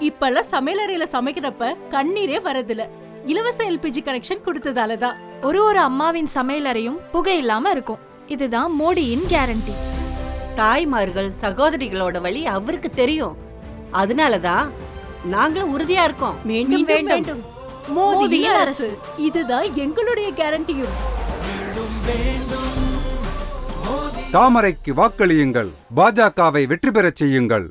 இப்பெல்லாம் சமையலறையில சமைக்கிறப்ப கண்ணீரே வரதில்ல. இலவச எல்பிஜி கனெக்ஷன் கொடுத்ததால தான் ஒரு ஒரு அம்மாவின் சமையலறையும் புகை இல்லாம இருக்கும். இதுதான் மோடியின் கேரண்டி தாய்மார்கள் சகோதரிகளோட வழி அவருக்கு தெரியும். அதனாலதான் நாங்களும் உறுதியா இருக்கோம். மீண்டும் மீண்டும் வேண்டும். மோதியின் அரசு. இதுதான் எங்களுடைய கேரண்டியும் தாமரைக்கு வாக்களியுங்கள். பாஜகவை வெற்றி பெறச் செய்யுங்கள்.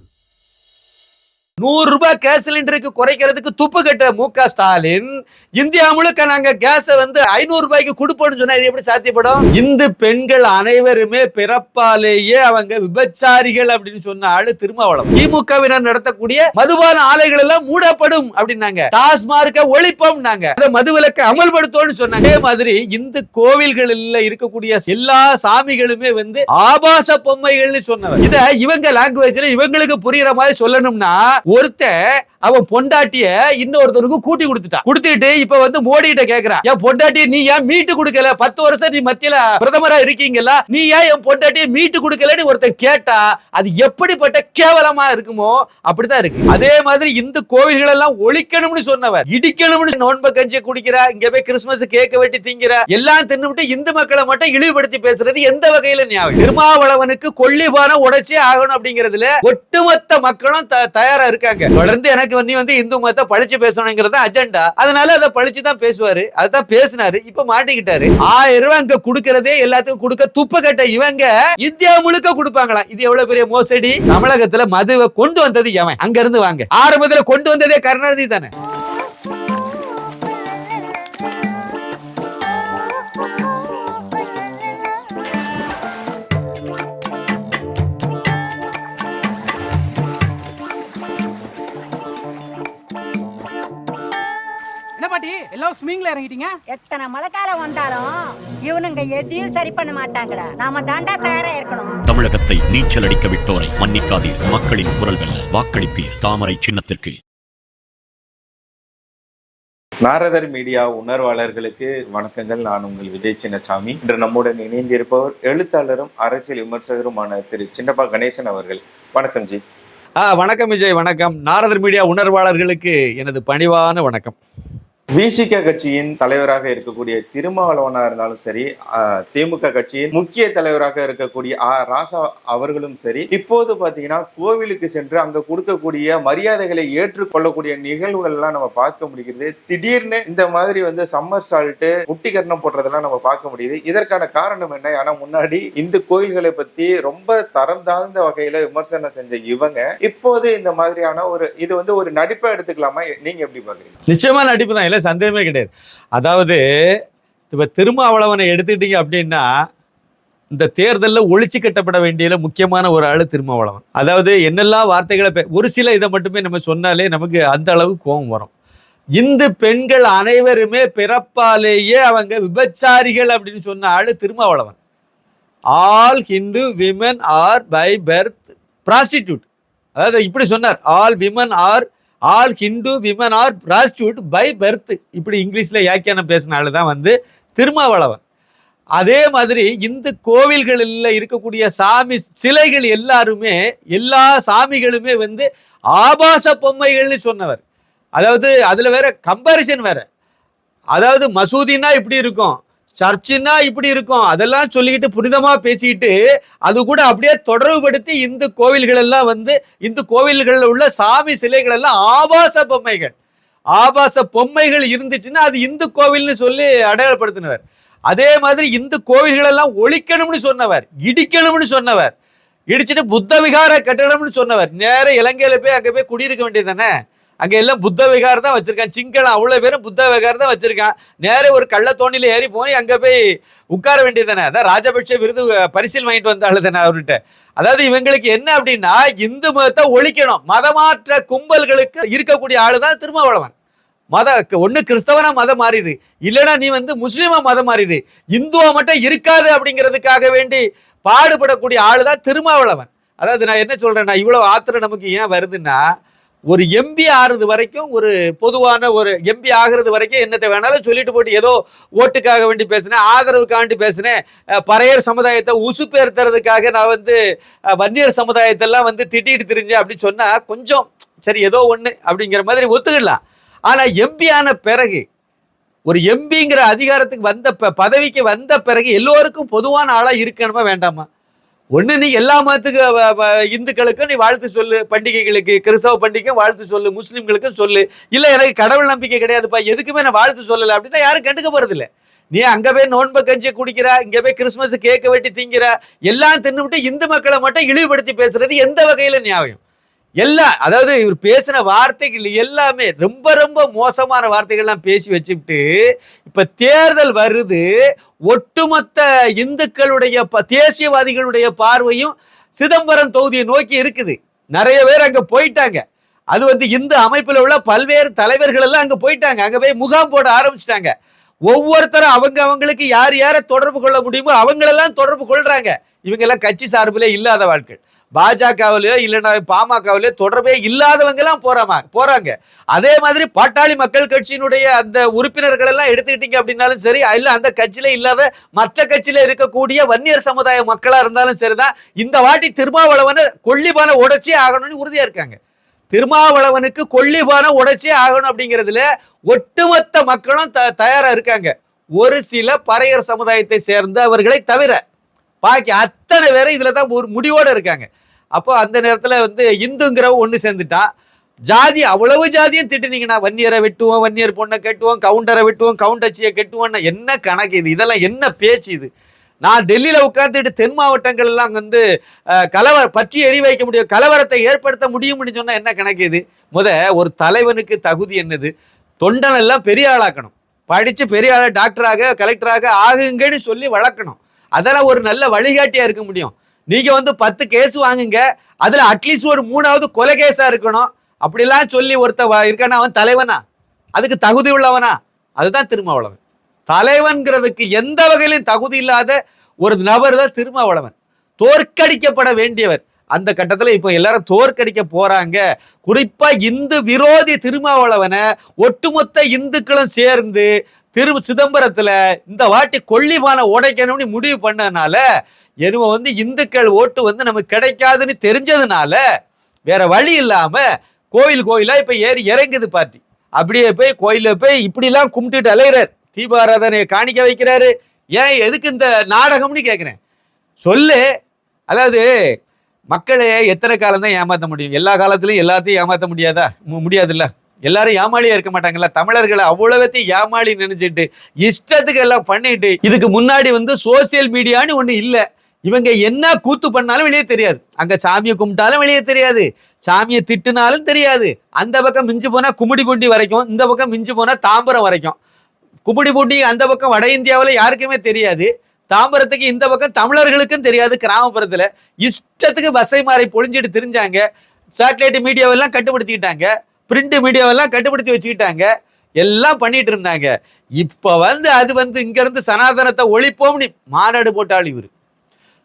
நூறு ரூபாய் கேஸ் சிலிண்டருக்கு குறைக்கிறதுக்கு துப்பு கட்ட மு க ஸ்டாலின். இந்தியா முழுக்க நாங்க கேஸை வந்து ஐநூறு ரூபாய்க்கு கொடுப்போம்னு சொன்னா இது எப்படி சாத்தியப்படும்? இந்து பெண்கள் அனைவருமே பிறப்பாலேயே அவங்க விபச்சாரிகள் அப்படின்னு சொன்ன ஆளு திருமாவளம் திமுகவினர் நடத்தக்கூடிய மதுபான ஆலைகள் எல்லாம் மூடப்படும் அப்படின்னாங்க. டாஸ்மார்க்க ஒழிப்போம்னாங்க. அதை மதுவிலக்கு அமல்படுத்தோம்னு சொன்னாங்க. அதே மாதிரி இந்து கோவில்களில் இருக்கக்கூடிய எல்லா சாமிகளுமே வந்து ஆபாச பொம்மைகள்னு சொன்னவர். இத இவங்க லாங்குவேஜ்ல இவங்களுக்கு புரியுற மாதிரி சொல்லணும்னா ஒருத்தன் அவன் பொண்டாட்டிய இன்னொருத்தனுக்கு கூட்டி கொடுத்துட்டான் கொடுத்துட்டு இப்ப வந்து மோடி கிட்ட கேக்குறான் என் பொண்டாட்டிய நீ ஏன் மீட்டு கொடுக்கல? பத்து வருஷம் நீ மத்தியில பிரதமரா இருக்கீங்கல்ல நீ ஏன் என் பொண்டாட்டிய மீட்டு கொடுக்கலன்னு ஒருத்தன் கேட்டா அது எப்படிப்பட்ட கேவலமா இருக்குமோ அப்படிதான் இருக்கு. அதே மாதிரி இந்த கோவில்கள் எல்லாம் ஒழிக்கணும்னு சொன்னவர். இடிக்கணும்னு நோன்ப கஞ்சியை குடிக்கிற இங்க போய் கிறிஸ்துமஸ் கேக்க வெட்டி திங்கிற எல்லாம் தின்னுவிட்டு இந்து மக்களை மட்டும் இழிவுபடுத்தி பேசுறது எந்த வகையில நியாயம்? திருமாவளவனுக்கு கொல்லிபான உடைச்சே ஆகணும் அப்படிங்கிறதுல ஒட்டுமொத்த மக்களும் த- தயாரா இருக்காங்க. தொடர்ந்து எனக்கு நீ வந்து இந்து மதத்தை பழிச்சு பேசணுங்கிறது அஜெண்டா அதனால அதை பழிச்சு தான் பேசுவாரு. அதுதான் பேசினாரு. இப்ப மாட்டிக்கிட்டாரு. ஆயிரம் ரூபாய் அங்க கொடுக்கறதே எல்லாத்துக்கும் கொடுக்க துப்பு கட்ட இவங்க இந்தியா முழுக்க கொடுப்பாங்களாம் இது எவ்வளவு பெரிய மோசடி? தமிழகத்துல மதுவை கொண்டு வந்தது எவன்? அங்க இருந்து வாங்க. ஆரம்பத்துல கொண்டு வந்ததே கருணாநிதி தானே. என்ன பாட்டி எல்லாம் ஸ்விமிங்ல இறங்கிட்டீங்க? எத்தனை மழைக்காலம் வந்தாலும் இவனுங்க எதையும் சரி பண்ண மாட்டாங்கடா. நாம தாண்டா தயாரா இருக்கணும். தமிழகத்தை நீச்சல் அடிக்க விட்டோரை மன்னிக்காதீர். மக்களின் குரல் வெல்ல வாக்களிப்பீர். தாமரை சின்னத்திற்கு. நாரதர் மீடியா உணர்வாளர்களுக்கு வணக்கங்கள். நான் உங்கள் விஜய் சின்னசாமி. இன்று நம்முடன் இணைந்திருப்பவர் எழுத்தாளரும் அரசியல் விமர்சகருமான திரு சின்னப்பா கணேசன் அவர்கள். வணக்கம் ஜி. ஆ வணக்கம் விஜய் வணக்கம். நாரதர் மீடியா உணர்வாளர்களுக்கு எனது பணிவான வணக்கம். விசிக கட்சியின் தலைவராக இருக்கக்கூடிய திருமாவளவனா இருந்தாலும் சரி திமுக கட்சியின் முக்கிய தலைவராக இருக்கக்கூடிய ஆ ராசா அவர்களும் சரி இப்போது பாத்தீங்கன்னா கோவிலுக்கு சென்று அங்க கொடுக்கக்கூடிய மரியாதைகளை ஏற்றுக்கொள்ளக்கூடிய நிகழ்வுகள் எல்லாம் நம்ம பார்க்க முடிகிறது. திடீர்னு இந்த மாதிரி வந்து சம்மர் சால்ட்டு முட்டிகரணம் போடுறதெல்லாம் நம்ம பார்க்க முடியுது. இதற்கான காரணம் என்ன? ஆனா முன்னாடி இந்த கோயில்களை பத்தி ரொம்ப தரம் தாழ்ந்த வகையில விமர்சனம் செஞ்ச இவங்க இப்போது இந்த மாதிரியான ஒரு இது வந்து ஒரு நடிப்பை எடுத்துக்கலாமா? நீங்க எப்படி பாக்குறீங்க நிச்சயமா நடிப்பு தான். அதில் சந்தேகமே கிடையாது. அதாவது இப்போ திருமாவளவனை எடுத்துக்கிட்டீங்க அப்படின்னா இந்த தேர்தலில் ஒழிச்சு கட்டப்பட வேண்டிய முக்கியமான ஒரு ஆள் திருமாவளவன் அதாவது என்னெல்லாம் வார்த்தைகளை ஒரு சில இதை மட்டுமே நம்ம சொன்னாலே நமக்கு அந்த அளவு கோபம் வரும். இந்து பெண்கள் அனைவருமே பிறப்பாலேயே அவங்க விபச்சாரிகள் அப்படின்னு சொன்ன ஆள் Thirumavalavan all Hindu women are by birth prostitute அதாவது இப்படி சொன்னார். All women are all Hindu women are prostitute by birth. இப்படி இங்கிலீஷில் யாக்கியானம் பேசின தான் வந்து திருமாவளவன். அதே மாதிரி இந்த கோவில்களில் இருக்கக்கூடிய சாமி சிலைகள் எல்லாருமே எல்லா சாமிகளுமே வந்து ஆபாச பொம்மைகள்னு சொன்னவர். அதாவது அதில் வேற கம்பாரிசன் வேற. அதாவது மசூதினா இப்படி இருக்கும். சர்ச்சுன்னா இப்படி இருக்கும். அதெல்லாம் சொல்லிக்கிட்டு புனிதமா பேசிக்கிட்டு அது கூட அப்படியே தொடர்புபடுத்தி இந்து கோவில்கள் எல்லாம் வந்து இந்து கோவில்களில் உள்ள சாமி சிலைகள் எல்லாம் ஆபாச பொம்மைகள். ஆபாச பொம்மைகள் இருந்துச்சுன்னா அது இந்து கோவில்னு சொல்லி அடையாளப்படுத்தினவர். அதே மாதிரி இந்து கோவில்கள் எல்லாம் ஒழிக்கணும்னு சொன்னவர் இடிக்கணும்னு சொன்னவர். இடிச்சுட்டு புத்த விகார கட்டணம்னு சொன்னவர். நேர இலங்கையில போய் அங்க போய் குடியிருக்க வேண்டியது தானே? அங்கே எல்லாம் புத்த விகாரம் தான் வச்சுருக்கான். சிங்களம் அவ்வளோ பேரும் புத்த விகாரம் தான் வச்சுருக்கான். நேரே ஒரு கள்ளத்தோணியில ஏறி போய் அங்கே போய் உட்கார வேண்டியது தானே அதான் ராஜபக்ஷ விருது பரிசீல் பரிசில் வாங்கிட்டு வந்தாள் தானே அவர்கிட்ட. அதாவது இவங்களுக்கு என்ன அப்படின்னா இந்து மதத்தை ஒழிக்கணும். மதமாற்ற கும்பல்களுக்கு இருக்கக்கூடிய ஆள் தான் திருமாவளவன். மத ஒன்று கிறிஸ்தவனா மதம் மாறிடு. இல்லைன்னா நீ வந்து முஸ்லீமா மதம் மாறிடு. இந்துவா மட்டும் இருக்காது அப்படிங்கிறதுக்காக வேண்டி பாடுபடக்கூடிய ஆள் தான் திருமாவளவன். அதாவது நான் என்ன சொல்கிறேன்னா இவ்வளோ ஆத்திரம் நமக்கு ஏன் வருதுன்னா ஒரு எம்பி ஆறுது வரைக்கும் ஒரு பொதுவான ஒரு எம்பி ஆகிறது வரைக்கும் என்னத்தை வேணாலும் சொல்லிட்டு போட்டு ஏதோ ஓட்டுக்காக வேண்டி பேசினேன் ஆதரவுக்காண்டி பேசினேன். பறையர் சமுதாயத்தை உசுப்பேர்த்துறதுக்காக நான் வந்து வன்னியர் சமுதாயத்தெல்லாம் வந்து திட்டிட்டு தெரிஞ்சேன் அப்படின்னு சொன்னால் கொஞ்சம் சரி ஏதோ ஒன்று அப்படிங்கிற மாதிரி ஒத்துக்கிடலாம். ஆனால் எம்பி ஆன பிறகு ஒரு எம்பிங்கிற அதிகாரத்துக்கு வந்த ப- பதவிக்கு வந்த பிறகு எல்லோருக்கும் பொதுவான ஆளாக இருக்கணுமா வேண்டாமா? ஒன்று நீ எல்லா மதத்துக்கு வ- இந்துக்களுக்கும் நீ வாழ்த்து சொல்லு பண்டிகைகளுக்கு கிறிஸ்தவ பண்டிகை வாழ்த்து சொல்லு முஸ்லீம்களுக்கும் சொல்லு. இல்லை எனக்கு கடவுள் நம்பிக்கை கிடையாதுப்பா. எதுக்குமே நான் வாழ்த்து சொல்லலை அப்படின்னா யாரும் கண்டுக்க போகிறதில்ல நீ அங்கே போய் நோன்பு கஞ்சியை குடிக்கிற இங்கே போய் கிறிஸ்மஸ் கேக்க வெட்டி திங்கிற எல்லாம் தின்னுவிட்டு இந்து மக்களை மட்டும் இழிவுபடுத்தி பேசுறது எந்த வகையில் நியாயம்? எல்லாம் அதாவது இவர் பேசின வார்த்தைகள் எல்லாமே ரொம்ப ரொம்ப மோசமான வார்த்தைகள்லாம் பேசி வச்சுக்கிட்டு இப்போ தேர்தல் வருது. ஒட்டுமொத்த இந்துக்களுடைய ப- தேசியவாதிகளுடைய பார்வையும் சிதம்பரம் தொகுதியை நோக்கி இருக்குது. நிறைய பேர் அங்கே போயிட்டாங்க. அது வந்து இந்து அமைப்பில் உள்ள பல்வேறு தலைவர்கள் எல்லாம் போயிட்டாங்க. அங்கே போய் முகாம் போட ஆரம்பிச்சிட்டாங்க. ஒவ்வொருத்தரும் அவங்க அவங்களுக்கு யார் யாரை தொடர்பு கொள்ள முடியுமோ அவங்களெல்லாம் தொடர்பு கொள்கிறாங்க இவங்கெல்லாம் கட்சி சார்பிலே இல்லாத வாழ்க்கை. பாஜகவிலயோ இல்லைன்னா பாமகவிலயோ தொடர்பே இல்லாதவங்க எல்லாம் போறாமா போறாங்க. அதே மாதிரி பாட்டாளி மக்கள் கட்சியினுடைய அந்த உறுப்பினர்கள் எல்லாம் எடுத்துக்கிட்டீங்க அப்படின்னாலும் சரி இல்ல அந்த கட்சியில இல்லாத மற்ற கட்சியில இருக்கக்கூடிய வன்னியர் சமுதாய மக்களா இருந்தாலும் சரிதான். இந்த வாட்டி திருமாவளவனை கொல்லிபான உடைச்சே ஆகணும்னு உறுதியா இருக்காங்க. திருமாவளவனுக்கு கொல்லிபான உடைச்சே ஆகணும் அப்படிங்கிறதுல ஒட்டுமொத்த மக்களும் த தயாரா இருக்காங்க. ஒரு சில பறையர் சமுதாயத்தை சேர்ந்த அவர்களை தவிர பாக்கி அத்தனை பேரும் இதில் தான் ஒரு முடிவோடு இருக்காங்க. அப்போ அந்த நேரத்தில் வந்து இந்துங்கிறவ ஒன்று சேர்ந்துட்டா ஜாதி அவ்வளவு ஜாதியும் திட்டுனீங்கன்னா வன்னியரை வெட்டுவோம் வன்னியர் பொண்ணை கட்டுவோம் கவுண்டரை வெட்டுவோம் கவுண்டச்சியை கட்டுவோம்னா என்ன கணக்கு இது? இதெல்லாம் என்ன பேச்சு இது? நான் டெல்லியில் உட்காந்துட்டு தென் மாவட்டங்கள் எல்லாம் வந்து கலவர பற்றி எரி வைக்க முடியும் கலவரத்தை ஏற்படுத்த முடியும்னு சொன்னால் என்ன கணக்கு இது? முத ஒரு தலைவனுக்கு தகுதி என்னது? தொண்டன் எல்லாம் பெரிய ஆளாக்கணும். படித்து பெரிய ஆளாக டாக்டராக கலெக்டராக ஆகுங்கன்னு சொல்லி வளர்க்கணும். அதெல்லாம் ஒரு நல்ல வழிகாட்டியா இருக்க முடியும். நீங்க வந்து பத்து கேஸ் வாங்குங்க. அதுல அட்லீஸ்ட் ஒரு மூணாவது கொலை கேஸா இருக்கணும். அப்படிலாம் சொல்லி ஒருத்த இருக்கானா? அவன் தலைவனா? அதுக்கு தகுதி உள்ளவனா? அதுதான் திருமாவளவன். தலைவன்கிறதுக்கு எந்த வகையிலும் தகுதி இல்லாத ஒரு நபர் தான் திருமாவளவன். தோற்கடிக்கப்பட வேண்டியவர். அந்த கட்டத்தில் இப்போ எல்லாரும் தோற்கடிக்க போறாங்க. குறிப்பா இந்து விரோதி திருமாவளவனை ஒட்டுமொத்த இந்துக்களும் சேர்ந்து திரு சிதம்பரத்தில் இந்த வாட்டி கொல்லிமானை உடைக்கணும்னு முடிவு பண்ணதுனால என்னவோ வந்து இந்துக்கள் ஓட்டு வந்து நமக்கு கிடைக்காதுன்னு தெரிஞ்சதுனால வேற வழி இல்லாமல் கோயில் கோயிலாக இப்போ ஏறி இறங்குது பார்ட்டி. அப்படியே போய் கோயில போய் இப்படிலாம் கும்பிட்டுட்டு அலைகிறார் தீபாராதனையை காணிக்க வைக்கிறாரு. ஏன் எதுக்கு இந்த நாடகம்னு கேட்குறேன் சொல்லு. அதாவது மக்களை எத்தனை காலம் தான் ஏமாற்ற முடியும்? எல்லா காலத்துலயும் எல்லாத்தையும் ஏமாற்ற முடியாதா? முடியாதுல்ல. எல்லாரும் ஏமாளியா இருக்க மாட்டாங்கல்ல? தமிழர்களை அவ்வளவத்தையும் ஏமாளி நினைச்சிட்டு இஷ்டத்துக்கு எல்லாம் பண்ணிட்டு இதுக்கு முன்னாடி வந்து சோசியல் மீடியான்னு ஒண்ணு இல்ல. இவங்க என்ன கூத்து பண்ணாலும் வெளியே தெரியாது. அங்க சாமியை கும்பிட்டாலும் வெளியே தெரியாது. சாமியை திட்டுனாலும் தெரியாது. அந்த பக்கம் மிஞ்சு போனா கும்மிடிப்பூண்டி வரைக்கும் இந்த பக்கம் மிஞ்சு போனா தாம்பரம் வரைக்கும். கும்மிடிப்பூண்டி அந்த பக்கம் வட இந்தியாவில் யாருக்குமே தெரியாது. தாம்பரத்துக்கு இந்த பக்கம் தமிழர்களுக்கும் தெரியாது கிராமப்புறத்துல. இஷ்டத்துக்கு பஸ்ஸை மாறி பொழிஞ்சிட்டு தெரிஞ்சாங்க. சேட்டலைட் மீடியாவெல்லாம் கட்டுப்படுத்திக்கிட்டாங்க. பிரிண்ட் மீடியாவெல்லாம் கட்டுப்படுத்தி வச்சுக்கிட்டாங்க. எல்லாம் பண்ணிட்டு இருந்தாங்க. இப்ப வந்து அது வந்து இங்கேருந்து சனாதனத்தை ஒழிப்போம்னு மாநாடு போட்டாள் இவர்.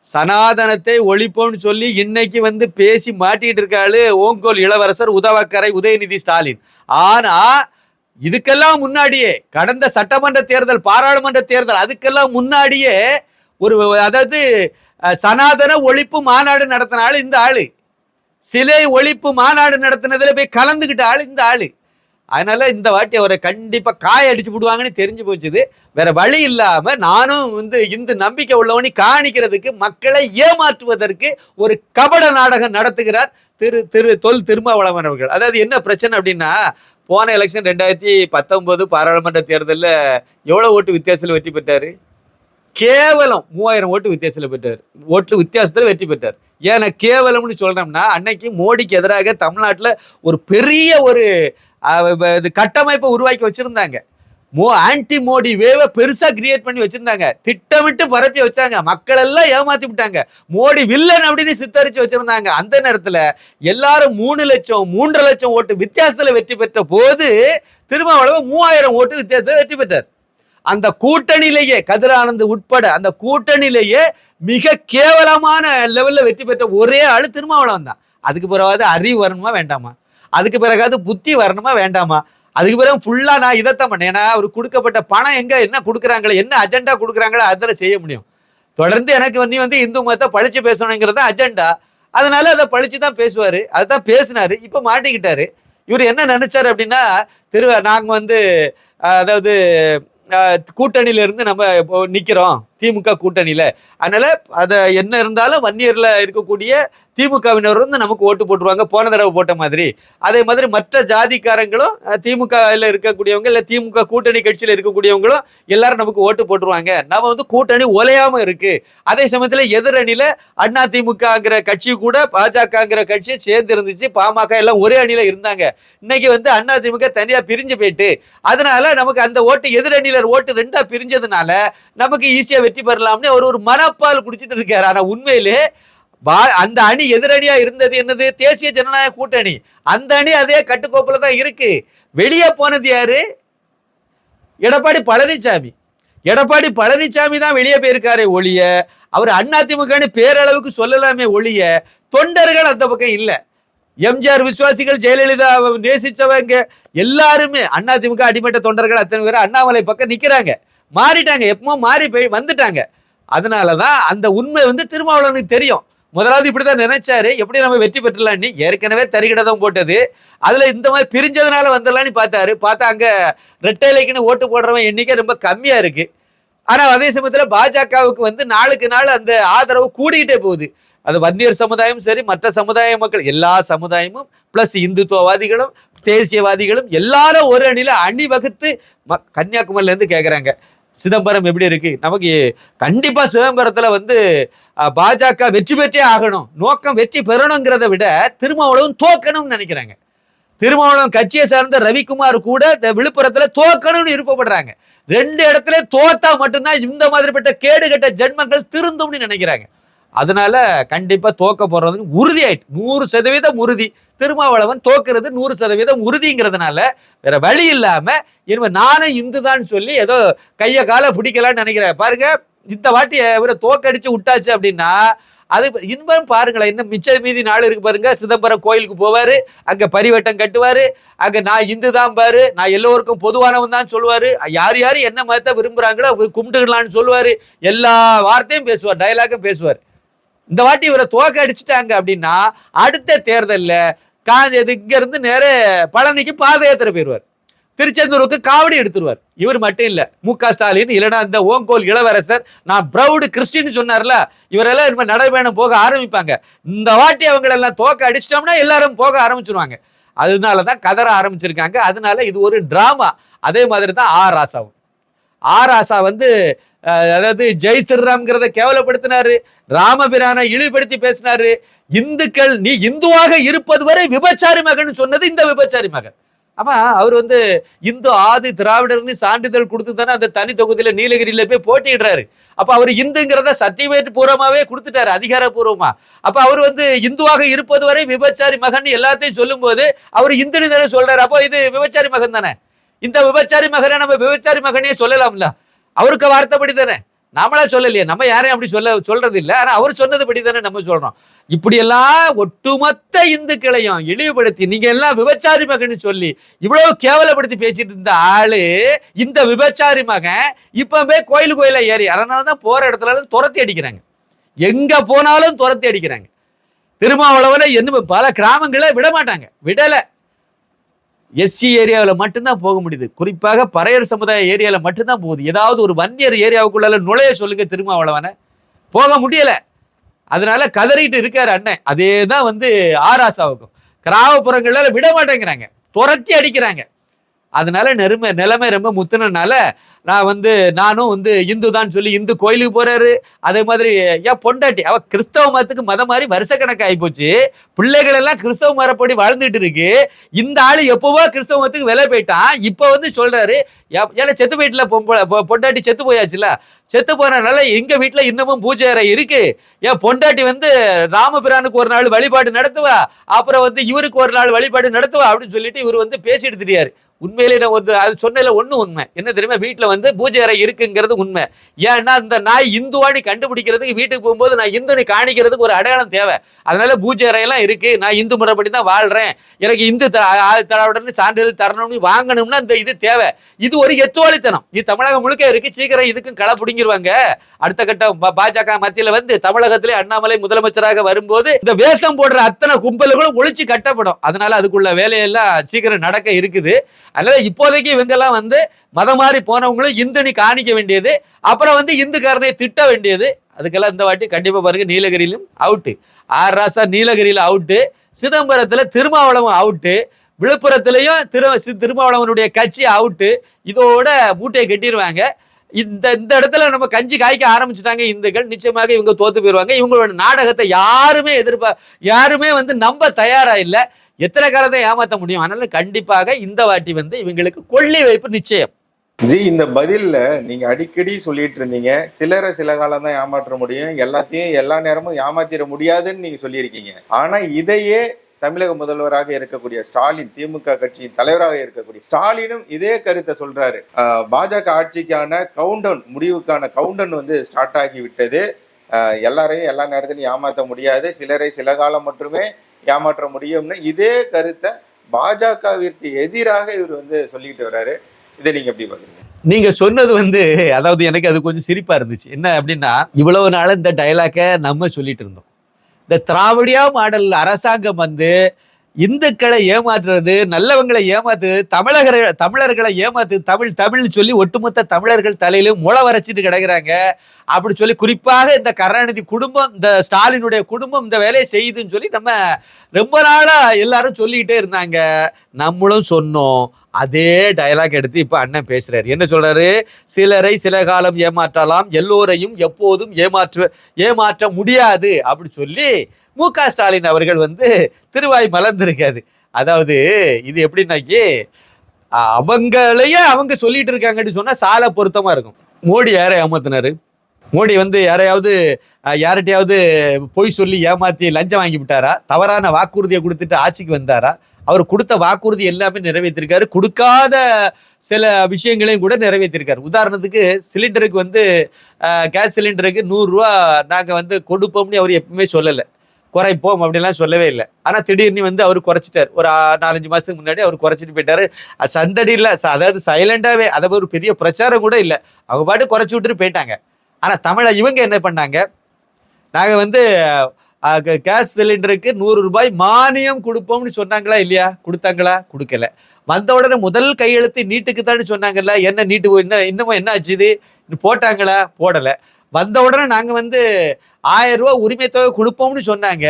சனாதனத்தை ஒழிப்போம்னு சொல்லி இன்னைக்கு வந்து பேசி மாட்டிட்டு இருக்காளு ஓங்கோல் இளவரசர் உதவக்கரை உதயநிதி ஸ்டாலின். ஆனா இதுக்கெல்லாம் முன்னாடியே கடந்த சட்டமன்ற தேர்தல் பாராளுமன்ற தேர்தல் அதுக்கெல்லாம் முன்னாடியே ஒரு அதாவது சனாதன ஒழிப்பு மாநாடு நடத்தின இந்த ஆளு. சிலை ஒழிப்பு மாநாடு நடத்தினதுல போய் கலந்துக்கிட்ட ஆள் இந்த ஆளு. அதனால இந்த வாட்டி அவரை கண்டிப்பா காய அடிச்சு விடுவாங்கன்னு தெரிஞ்சு போச்சுது. வேற வழி இல்லாம நானும் வந்து இந்த நம்பிக்கை உள்ளவனி காணிக்கிறதுக்கு மக்களை ஏமாற்றுவதற்கு ஒரு கபட நாடகம் நடத்துகிறார் திரு திரு தொல் திருமாவளவன் அவர்கள். அதாவது என்ன பிரச்சனை அப்படின்னா போன எலெக்ஷன் ரெண்டாயிரத்தி பத்தொன்பது பாராளுமன்ற தேர்தலில் எவ்வளோ ஓட்டு வித்தியாசத்தில் வெற்றி பெற்றாரு? கேவலம் மூவாயிரம் ஓட்டு வித்தியாசத்தில் பெற்றார். ஓட்டு வித்தியாசத்தில் வெற்றி பெற்றார். ஏன்னா கேவலம்னு சொல்கிறோம்னா அன்னைக்கு மோடிக்கு எதிராக தமிழ்நாட்டில் ஒரு பெரிய ஒரு இது கட்டமைப்பை உருவாக்கி வச்சுருந்தாங்க. மோ ஆன்டி மோடி வேவை பெருசாக கிரியேட் பண்ணி வச்சுருந்தாங்க. திட்டமிட்டு பரப்பி வச்சாங்க. மக்கள் எல்லாம் விட்டாங்க. மோடி வில்லன் அப்படின்னு சித்தரித்து வச்சுருந்தாங்க. அந்த நேரத்தில் எல்லாரும் மூணு லட்சம் மூன்றரை லட்சம் ஓட்டு வித்தியாசத்தில் வெற்றி பெற்ற போது திருமாவளவன் மூவாயிரம் ஓட்டு வித்தியாசத்தில் வெற்றி பெற்றார். அந்த கூட்டணியிலேயே கதிரானந்த் உட்பட அந்த கூட்டணியிலேயே மிக கேவலமான லெவலில் வெற்றி பெற்ற ஒரே ஆள் திருமாவளவன் தான். அதுக்கு பிறகாவது அறிவு வரணுமா வேண்டாமா? அதுக்கு பிறகாவது புத்தி வரணுமா வேண்டாமா? அதுக்கு பிறகு ஃபுல்லாக நான் இதைத்தான் பண்ணேன். ஏன்னா அவர் கொடுக்கப்பட்ட பணம் எங்கே என்ன கொடுக்குறாங்களோ என்ன அஜெண்டா கொடுக்குறாங்களோ அதில் செய்ய முடியும். தொடர்ந்து எனக்கு நீ வந்து இந்து மதத்தை பழிச்சு பேசணுங்கிறது அஜெண்டா அதனால அதை பழிச்சு தான் பேசுவார். அதுதான் பேசினார். இப்போ மாட்டிக்கிட்டாரு. இவர் என்ன நினச்சார் அப்படின்னா திரு நாங்கள் வந்து அதாவது கூட்டணியில இருந்து நம்ம நிக்கிறோம். திமுக கூட்டணியில. அதனால அதை என்ன இருந்தாலும் வன்னியர்ல இருக்கக்கூடிய திமுகவினர் வந்து நமக்கு ஓட்டு போட்டுருவாங்க போன தடவை போட்ட மாதிரி. அதே மாதிரி மற்ற ஜாதிக்காரங்களும் திமுகவில் இருக்கக்கூடியவங்க இல்லை திமுக கூட்டணி கட்சியில் இருக்கக்கூடியவங்களும் எல்லாரும் நமக்கு ஓட்டு போட்டுருவாங்க. நம்ம வந்து கூட்டணி ஒலையாம இருக்குது அதே சமயத்தில் எதிரணியில் அண்ணா திமுகங்கிற கட்சி கூட பாஜகங்கிற கட்சி சேர்ந்து இருந்துச்சு. பாமக எல்லாம் ஒரே அணியில் இருந்தாங்க. இன்னைக்கு வந்து அண்ணா திமுக தனியாக பிரிஞ்சு போயிட்டு அதனால நமக்கு அந்த ஓட்டு எதிரணியில் ஓட்டு ரெண்டாக பிரிஞ்சதுனால நமக்கு ஈஸியாக வெற்றி பெறலாம்னு அவர் ஒரு மனப்பால் குடிச்சிட்டு இருக்காரு. ஆனா உண்மையிலே பா- அந்த அணி எதிரணியா இருந்தது என்னது? தேசிய ஜனநாயக கூட்டணி. அந்த அணி அதே கட்டுக்கோப்புல தான் இருக்கு. வெளியே போனது யாரு? எடப்பாடி பழனிசாமி எடப்பாடி பழனிசாமி தான் வெளியே போயிருக்காரே ஒழிய அவர் அதிமுகன்னு பேரளவுக்கு சொல்லலாமே ஒழிய தொண்டர்கள் அந்த பக்கம் இல்லை. எம்ஜிஆர் விசுவாசிகள் ஜெயலலிதா நேசிச்சவங்க எல்லாருமே அதிமுக அடிமட்ட தொண்டர்கள் அத்தனை பேர் அண்ணாமலை பக்கம் நிக்கிறாங்க. மாறிட்டாங்க. எப்பவும் மாறி போய் வந்துட்டாங்க. அதனாலதான் அந்த உண்மை வந்து திருமாவளவனுக்கு தெரியும். முதலாவது இப்படிதான் நினைச்சாரு. எப்படி நம்ம வெற்றி பெற்றலான்னு ஏற்கனவே தறிகிடதம் போட்டது. அதுல இந்த மாதிரி பிரிஞ்சதுனால வந்துடலான்னு பார்த்தாரு. பார்த்தா அங்க ரெட்டைலைக்குன்னு ஓட்டு போடுறவன் எண்ணிக்கை ரொம்ப கம்மியா இருக்கு. ஆனா அதே சமயத்துல பாஜகவுக்கு வந்து நாளுக்கு நாள் அந்த ஆதரவு கூடிக்கிட்டே போகுது. அது வன்னியர் சமுதாயம் சரி மற்ற சமுதாய மக்கள் எல்லா சமுதாயமும் பிளஸ் இந்துத்துவவாதிகளும் தேசியவாதிகளும் எல்லாரும் ஒரு அணியில அணி வகுத்து ம- கன்னியாகுமரியில இருந்து சிதம்பரம் எப்படி இருக்கு? நமக்கு கண்டிப்பா சிதம்பரத்துல வந்து பாஜக வெற்றி பெற்றே ஆகணும். நோக்கம் வெற்றி பெறணுங்கிறத விட திருமாவளவன் தோக்கணும்னு நினைக்கிறாங்க. திருமாவளவன் கட்சியை சார்ந்த ரவிக்குமார் கூட இந்த விழுப்புரத்துல தோக்கணும்னு விருப்பப்படுறாங்க. ரெண்டு இடத்துல தோத்தா மட்டும்தான் இந்த மாதிரிப்பட்ட கேடுகட்ட ஜென்மங்கள் திருந்தும்னு நினைக்கிறாங்க. அதனால கண்டிப்பாக தோக்க போறது உறுதியாயிட்டு நூறு சதவீதம் உறுதி. திருமாவளவன் தோக்குறது நூறு சதவீதம் உறுதிங்கிறதுனால வேற வழி இல்லாம இனிமே நானும் இந்துதான் சொல்லி ஏதோ கையை காலை பிடிக்கலான்னு நினைக்கிறேன். பாருங்க இந்த வாட்டி இவரை தோக்கடிச்சு விட்டாச்சு அப்படின்னா அது இன்பம் பாருங்களேன் இன்னும் மிச்ச மீதி நாள் இருக்கு பாருங்க. சிதம்பரம் கோயிலுக்கு போவார் அங்கே பரிவட்டம் கட்டுவார் அங்கே நான் இந்து தான் பாரு நான் எல்லோருக்கும் பொதுவானவன் தான் சொல்லுவார். யார் யார் என்ன மதத்தை விரும்புகிறாங்களோ அவர் கும்பிட்டுக்கலாம்னு சொல்லுவார். எல்லா வார்த்தையும் பேசுவார் டயலாகும் பேசுவார். இந்த வாட்டி இவரை தோக்க அடிச்சிட்டாங்க அப்படின்னா அடுத்த தேர்தலில் காஞ்சது இங்கேருந்து நேர பழனிக்கு பாத யாத்திரை போயிடுவார். திருச்செந்தூருக்கு காவடி எடுத்துருவார். இவர் மட்டும் இல்லை மு க ஸ்டாலின் இல்லைன்னா இந்த ஓங்கோல் இளவரசர் நான் ப்ரௌடு கிறிஸ்டின்னு சொன்னார்ல இவரெல்லாம் இனிமேல் நடைபயணம் போக ஆரம்பிப்பாங்க. இந்த வாட்டி அவங்களெல்லாம் தோக்க அடிச்சிட்டோம்னா எல்லாரும் போக ஆரம்பிச்சிருவாங்க. அதனால தான் கதற ஆரம்பிச்சிருக்காங்க. அதனால இது ஒரு ட்ராமா அதே மாதிரி தான் ஆர் ராசாவும் ஆர் ராசா வந்து அதாவது ஜெய் ஸ்ரீராம்ங்கிறத கேவலப்படுத்தினாரு. ராமபிரானை இழிவுபடுத்தி பேசினாரு. இந்துக்கள் நீ இந்துவாக இருப்பது வரை விபச்சாரி மகன் சொன்னது இந்த விபச்சாரி மகன். ஆமா அவர் வந்து இந்து ஆதி திராவிடர்னு சான்றிதழ் கொடுத்து தானே அந்த தனி தொகுதியில நீலகிரியில போய் போட்டிடுறாரு அப்ப அவர் இந்துங்கிறத சர்டிபிகேட் பூர்வமாவே கொடுத்துட்டாரு அதிகாரப்பூர்வமா. அப்ப அவர் வந்து இந்துவாக இருப்பது வரை விபச்சாரி மகன் எல்லாத்தையும் சொல்லும் போது அவர் இந்துன்னு தானே சொல்றாரு. அப்போ இது விபச்சாரி மகன் தானே? இந்த விபச்சாரி மகனை நம்ம விபச்சாரி மகனே சொல்லலாம்ல. அவருக்கு வார்த்தைப்படி தானே நாமளா சொல்லலையே நம்ம யாரையும் அப்படி சொல்ல சொல்றது இல்லை ஆனால் அவர் சொன்னதுபடி தானே நம்ம சொல்றோம். இப்படியெல்லாம் ஒட்டுமொத்த இந்துக்களையும் இழிவுபடுத்தி நீங்க எல்லாம் விபச்சாரி மகன் சொல்லி இவ்வளவு கேவலப்படுத்தி பேசிட்டு இருந்த ஆளு இந்த விபச்சாரி மகன் இப்பவே கோயில் கோயில ஏறி அதனாலதான் போற இடத்துல துரத்தி அடிக்கிறாங்க. எங்க போனாலும் துரத்தி அடிக்கிறாங்க. திருமாவளவில் என்ன பல கிராமங்களை விட மாட்டாங்க விடலை. எஸ்சி ஏரியாவில் மட்டும்தான் போக முடியுது. குறிப்பாக பறையர் சமுதாய ஏரியாவில் மட்டும்தான் போகுது. ஏதாவது ஒரு வன்னியர் ஏரியாவுக்குள்ள நுழைய சொல்லுங்க திருமாவளவனை போக முடியலை. அதனால கதறிட்டு இருக்காரு அண்ணன். அதே தான் வந்து ஆராசாவுக்கும் கிராமப்புறங்களில் விட மாட்டேங்கிறாங்க. துரத்தி அடிக்கிறாங்க. அதனால நெருமை நிலைமை ரொம்ப முத்துனனால நான் வந்து நானும் வந்து இந்து தான் சொல்லி இந்து கோயிலுக்கு போறாரு. அதே மாதிரி ஏன் பொண்டாட்டி அவ கிறிஸ்தவ மதத்துக்கு மதம் மாதிரி வருஷக்கணக்கு போச்சு. பிள்ளைகள் எல்லாம் கிறிஸ்தவ மரப்படி வாழ்ந்துட்டு இருக்கு. இந்த ஆளு எப்பவோ கிறிஸ்தவ மதத்துக்கு விலை போயிட்டான். இப்போ வந்து சொல்றாரு ஏன்னா செத்து போயிட்டுல பொம்பளை பொ- பொண்டாட்டி செத்து போயாச்சுல? செத்து போனதுனால எங்க வீட்டில் இன்னமும் பூஜை அறை இருக்கு. ஏன் பொண்டாட்டி வந்து ராமபிரானுக்கு ஒரு நாள் வழிபாடு நடத்துவா? அப்புறம் வந்து இவருக்கு ஒரு நாள் வழிபாடு நடத்துவா? அப்படின்னு சொல்லிட்டு இவர் வந்து பேசிட்டு தெரியாரு. உண்மையிலே நான் வந்து அது சொன்னதுல ஒன்றும் உண்மை. என்ன தெரியுமா? வீட்டில் வந்து பூஜை அறை இருக்குங்கிறது உண்மை. ஏன்னா இந்த நாய் இந்துவாணி கண்டுபிடிக்கிறதுக்கு வீட்டுக்கு போகும்போது நான் இந்துனி காணிக்கிறதுக்கு ஒரு அடையாளம் தேவை. அதனால பூஜை அறையெல்லாம் இருக்குது நான் இந்து முறைப்படி தான் வாழ்கிறேன் எனக்கு இந்து தடவுடன் சான்றிதழ் தரணும்னு வாங்கணும்னா இந்த இது தேவை. இது ஒரு எத்துவாளித்தனம். இது தமிழகம் முழுக்க இருக்குது சீக்கிரம் இதுக்கும் களை பிடிங்கிருவாங்க. அடுத்த கட்டம் பாஜக மத்தியில் வந்து தமிழகத்திலே அண்ணாமலை முதலமைச்சராக வரும்போது இந்த வேஷம் போடுற அத்தனை கும்பல்களும் ஒழிச்சு கட்டப்படும். அதனால அதுக்குள்ள வேலையெல்லாம் சீக்கிரம் நடக்க இருக்குது. அதனால இப்போதைக்கு இவங்கெல்லாம் வந்து மதம் மாறி போனவங்களும் இந்துனி காணிக்க வேண்டியது அப்புறம் வந்து இந்துக்காரனை திட்ட வேண்டியது. அதுக்கெல்லாம் இந்த வாட்டி கண்டிப்பாக பாருங்க நீலகிரியிலும் அவுட்டு ஆர் ராசா நீலகிரியில் அவுட்டு சிதம்பரத்தில் திருமாவளவன் அவுட்டு விழுப்புரத்துலையும் திரு சி- திருமாவளவனுடைய கட்சி அவுட்டு இதோட மூட்டையை கட்டிடுவாங்க இந்த இந்த இடத்துல நம்ம கஞ்சி காய்க்க ஆரம்பிச்சிட்டாங்க இந்துக்கள். நிச்சயமாக இவங்க தோத்து போயிடுவாங்க இவங்களோட நாடகத்தை யாருமே எதிர்ப்பா யாருமே வந்து நம்ப தயாரா இல்லை. எத்தனை காலத்தை ஏமாத்த முடியும்? அதனால கண்டிப்பாக இந்த வாட்டி வந்து இவங்களுக்கு கொள்ளி வைப்பு நிச்சயம். ஜி இந்த பதில்ல நீங்க அடிக்கடி சொல்லிட்டு இருந்தீங்க. சிலரை சில காலம் தான் ஏமாற்ற முடியும். எல்லாத்தையும் எல்லா நேரமும் ஏமாத்திட முடியாதுன்னு நீங்க சொல்லியிருக்கீங்க. ஆனா இதையே தமிழக முதல்வராக இருக்கக்கூடிய ஸ்டாலின் திமுக கட்சியின் தலைவராக இருக்கக்கூடிய ஸ்டாலினும் இதே கருத்தை சொல்றாரு. பாஜக ஆட்சிக்கான கவுண்டவுன் முடிவுக்கான கவுண்டவுன் வந்து ஸ்டார்ட் ஆகி விட்டது எல்லாரையும் எல்லா நேரத்திலையும் ஏமாற்ற முடியாது. சிலரை சில காலம் மட்டுமே ஏமாற்ற முடியும்னு இதே கருத்தை பாஜகவிற்கு எதிராக இவர் வந்து சொல்லிக்கிட்டு வர்றாரு. இதை நீங்க எப்படி பாக்குறீங்க நீங்க சொன்னது வந்து அதாவது எனக்கு அது கொஞ்சம் சிரிப்பா இருந்துச்சு. என்ன அப்படின்னா இவ்வளவு நாள் இந்த டைலாக்கை நம்ம சொல்லிட்டு இருந்தோம். இந்த திராவிடியா மாடல் அரசாங்கம் வந்து இந்துக்களை ஏமாற்றுறது நல்லவங்களை ஏமாத்து தமிழகர்கள் தமிழர்களை ஏமாத்து தமிழ் தமிழ் சொல்லி ஒட்டுமொத்த தமிழர்கள் தலையிலும் முளை வரைச்சிட்டு கிடக்குறாங்க. அப்படி சொல்லி குறிப்பாக இந்த கருணாநிதி குடும்பம் இந்த ஸ்டாலினுடைய குடும்பம் இந்த வேலையை செய்யுதுன்னு சொல்லி நம்ம ரொம்ப நாளா எல்லாரும் சொல்லிக்கிட்டே இருந்தாங்க. நம்மளும் சொன்னோம். அதே டயலாக் எடுத்து இப்போ அண்ணன் பேசுறாரு. என்ன சொல்றாரு? சிலரை சில காலம் ஏமாற்றலாம் எல்லோரையும் எப்போதும் ஏமாற்ற ஏமாற்ற முடியாது. அப்படி சொல்லி மு க. ஸ்டாலின் அவர்கள் வந்து திருவாய் மலர்ந்திருக்காது அதாவது இது எப்படின்னாக்கி அவங்களையே அவங்க சொல்லிட்டு இருக்காங்கன்னு சொன்னால் சாலை பொருத்தமாக இருக்கும். மோடி யாரை ஏமாத்தினாரு? மோடி வந்து யாரையாவது யார்கிட்டையாவது பொய் சொல்லி ஏமாற்றி லஞ்சம் வாங்கி விட்டாரா? தவறான வாக்குறுதியை கொடுத்துட்டு ஆட்சிக்கு வந்தாரா? அவர் கொடுத்த வாக்குறுதி எல்லாமே நிறைவேற்றிருக்காரு. கொடுக்காத சில விஷயங்களையும் கூட நிறைவேற்றிருக்காரு. உதாரணத்துக்கு சிலிண்டருக்கு வந்து கேஸ் சிலிண்டருக்கு நூறுரூவா நாங்கள் வந்து கொடுப்போம்னு அவர் எப்பவுமே சொல்லலை. குறைப்போம் அப்படிலாம் சொல்லவே இல்லை. ஆனால் திடீர்னு வந்து அவர் குறைச்சிட்டார். ஒரு நாலஞ்சு மாதத்துக்கு முன்னாடி அவர் குறைச்சிட்டு போயிட்டார். சந்தடி இல்லை. அதாவது சைலண்டாகவே அதை ஒரு பெரிய பிரச்சாரம் கூட இல்லை. அவங்க பாட்டு குறைச்சி விட்டுட்டு போயிட்டாங்க. ஆனால் தமிழை இவங்க என்ன பண்ணாங்க? நாங்கள் வந்து கேஸ் சிலிண்டருக்கு நூறு ரூபாய் மானியம் கொடுப்போம்னு சொன்னாங்களா இல்லையா? கொடுத்தாங்களா? கொடுக்கல. வந்த உடனே முதல் கையெழுத்து நீட்டுக்கு தான் சொன்னாங்கல்ல? என்ன நீட்டு என்ன இன்னமும் என்ன ஆச்சுது போட்டாங்களா? போடலை. வந்த உடனே நாங்கள் வந்து ஆயிரம் ரூபா உரிமை தொகை கொடுப்போம்னு சொன்னாங்க.